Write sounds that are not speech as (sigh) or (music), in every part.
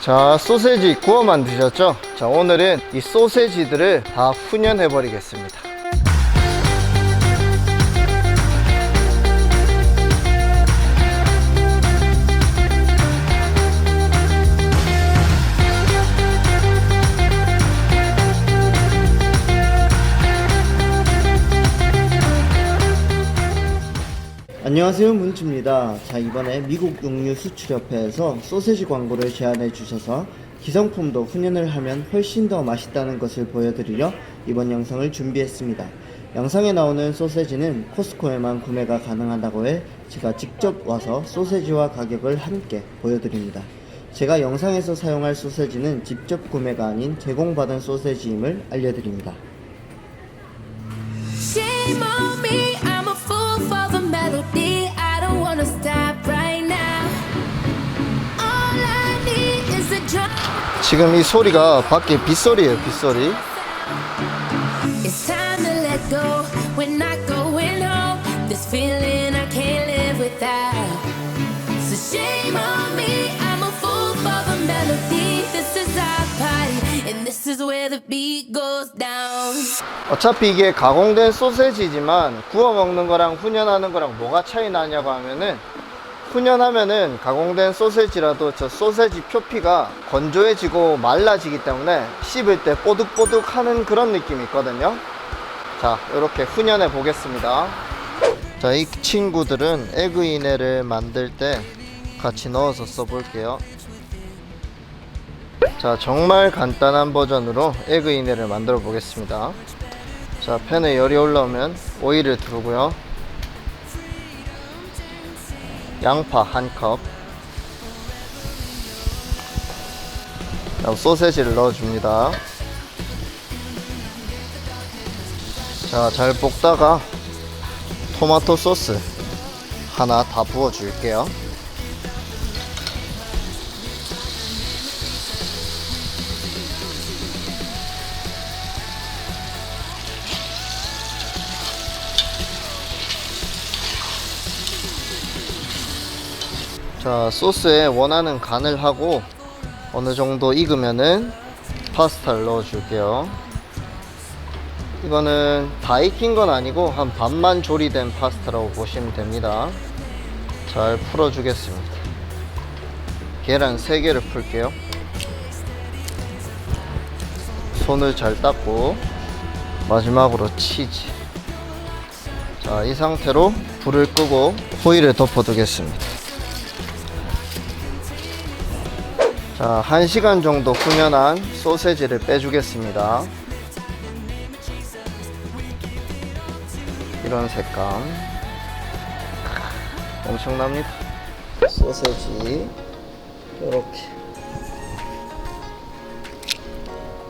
자, 소세지 구워 만드셨죠? 자, 오늘은 이 소세지들을 다 훈연해 버리겠습니다. 안녕하세요 문주입니다. 자 이번에 미국 육류 수출협회에서 소세지 광고를 제안해 주셔서 기성품도 훈연을 하면 훨씬 더 맛있다는 것을 보여드리려 이번 영상을 준비했습니다. 영상에 나오는 소세지는 코스코에만 구매가 가능하다고 해 제가 직접 와서 소세지와 가격을 함께 보여드립니다. 제가 영상에서 사용할 소세지는 직접 구매가 아닌 제공받은 소세지임을 알려드립니다 지금 이 소리가 밖에 빗소리예요 빗소리. 어차피 이게 가공된 소세지지만 구워 먹는 거랑 훈연하는 거랑 뭐가 차이 나냐고 하면은 훈연하면은 가공된 소세지라도 저 소세지 표피가 건조해지고 말라지기 때문에 씹을 때 뽀득뽀득 하는 그런 느낌이 있거든요. 자 이렇게 훈연해 보겠습니다. 자 이 친구들은 에그이네를 만들 때 같이 넣어서 써볼게요. 자 정말 간단한 버전으로 에그이네를 만들어 보겠습니다. 자 팬에 열이 올라오면 오일을 두르고요 양파 한컵. 다음 소세지를 넣어줍니다. 자 잘 볶다가 토마토 소스 하나 다 부어 줄게요 자 소스에 원하는 간을 하고 어느 정도 익으면은 파스타를 넣어 줄게요. 이거는 다 익힌 건 아니고 한 반만 조리된 파스타라고 보시면 됩니다. 잘 풀어 주겠습니다. 계란 3개를 풀게요. 손을 잘 닦고 마지막으로 치즈. 자 이 상태로 불을 끄고 호일을 덮어 두겠습니다 자, 1시간 정도 훈연한 소세지를 빼주겠습니다. 이런 색감. 엄청납니다. 소세지. 이렇게.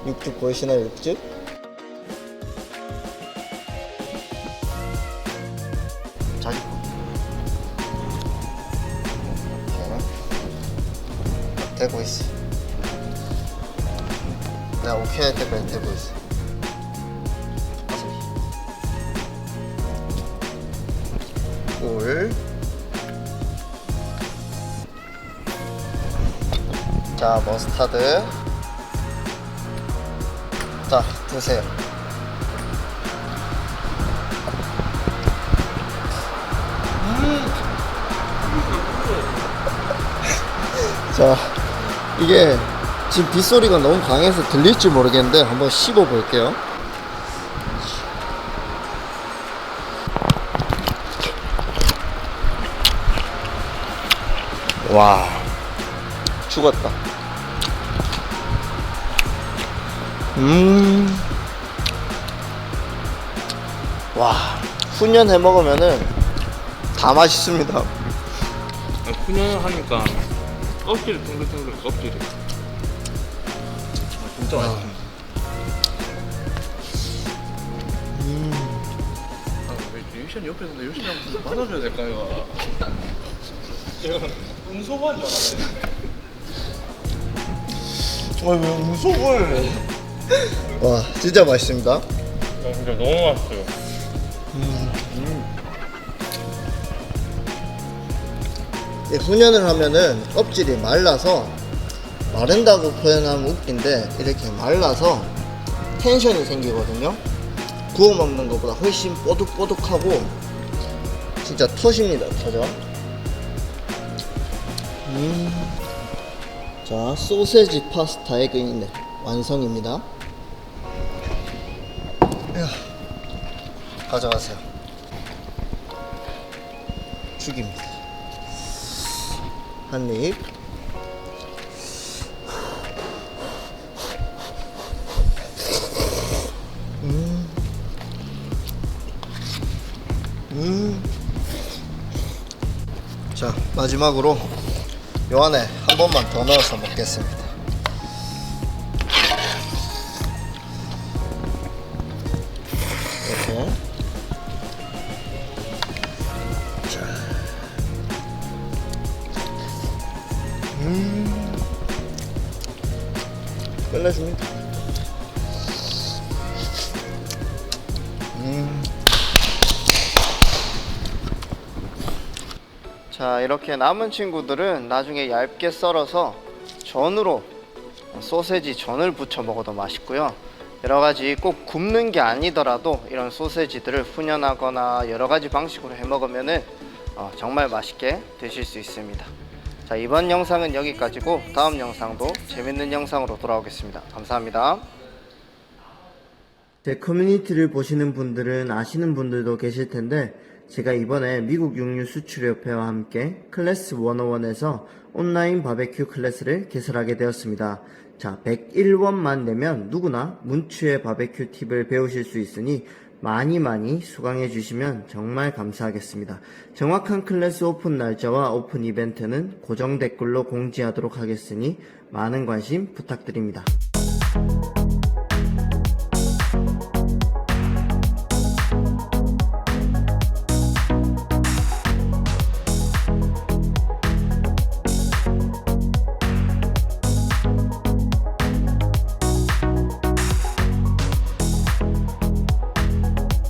육즙 보이시나요, 육즙? 되고 있어. 내가 오케이 할 때까지 되고 있어. 꿀. 자, 머스타드. 자, 드세요. (laughs) 자, 이게 지금 빗소리가 너무 강해서 들릴지 모르겠는데 한번 씹어 볼게요. 와, 죽었다. 음, 와, 훈연 해 먹으면은 다 맛있습니다. 훈연을 하니까 껍질이 탱글탱글 껍질이 아, 진짜 맛있습니다 아, 왜 유시안 옆에 있는데 유시안 좀 받아줘야 될까요? 제가 응소한 줄 알았어요. 왜 음속을? 와, 진짜 맛있습니다. 아, 진짜 너무 맛있어요. 이 훈연을 하면은 껍질이 말라서 마른다고 표현하면 웃긴데 이렇게 말라서 텐션이 생기거든요. 구워 먹는 것보다 훨씬 뽀득뽀득하고 진짜 톳입니다, 터져. 음. 자, 소세지 파스타 에그인 완성입니다. 가져가세요. 죽입니다. 한 입. 음. 음. 자, 마지막으로 요 안에 한 번만 더 넣어서 먹겠습니다. 음. 끝내줍니다. 음. 자 이렇게 남은 친구들은 나중에 얇게 썰어서 전으로 소세지 전을 부쳐 먹어도 맛있고요 여러 가지 꼭 굽는 게 아니더라도 이런 소세지들을 훈연하거나 여러 가지 방식으로 해 먹으면 어, 정말 맛있게 드실 수 있습니다 자 이번 영상은 여기까지고 다음 영상도 재밌는 영상으로 돌아오겠습니다 감사합니다 제 커뮤니티를 보시는 분들은 아시는 분들도 계실 텐데 제가 이번에 미국 육류 수출협회와 함께 클래스 101에서 온라인 바베큐 클래스를 개설하게 되었습니다. 자, 101원만 내면 누구나 문추의 바베큐 팁을 배우실 수 있으니 많이 많이 수강해 주시면 정말 감사하겠습니다. 정확한 클래스 오픈 날짜와 오픈 이벤트는 고정 댓글로 공지하도록 하겠으니 많은 관심 부탁드립니다.